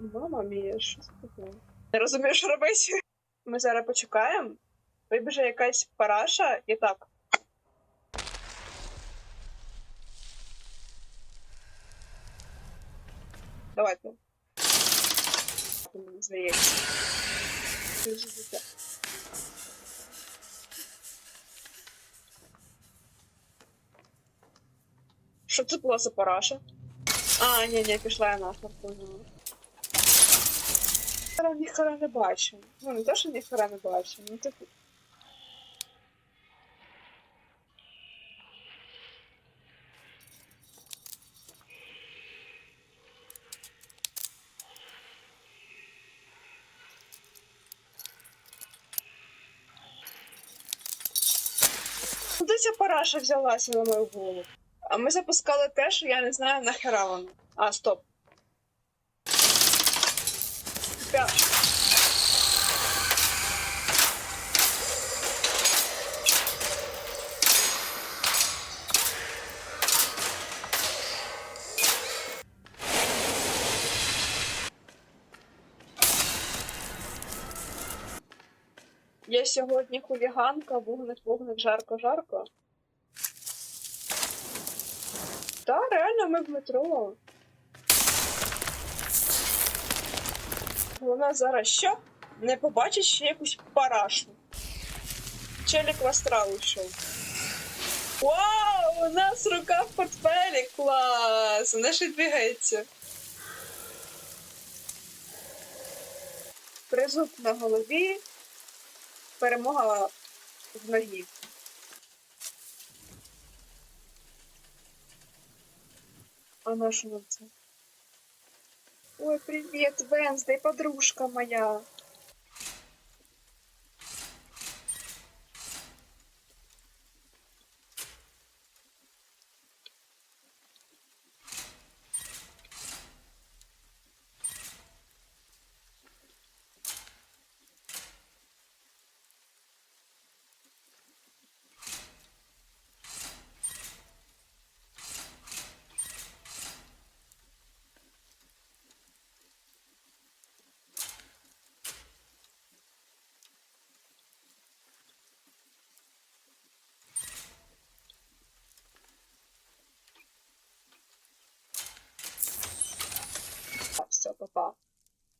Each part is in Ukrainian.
Мама мія, що таке? Не розумію, що робити. Ми зараз почекаємо. Вибіже якась параша і так. Давайте. Здається. Що це була за параша? А, ні, ні, пішла я нахер, поняла. Я ніхера не бачу. Ну, не те, що ніхера не бачу, ну типу. Куди ця параша взялася на мою голову? А ми запускали те, що я не знаю нахера воно. А, стоп. Я сьогодні хуліганка, вогник, вогник, жарко, жарко. Та, реально, ми в метро. Вона зараз що? Не побачить ще якусь парашу. Челік в астрал йшов. Вау! У нас рука в портфелі! Клас! Вона ще двигається. Тризуб на голові. Перемога в ногі. А на що це? Ой, привет, Венсдей, подружка моя. Папа.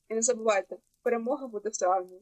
І не забувайте, перемога буде в травні.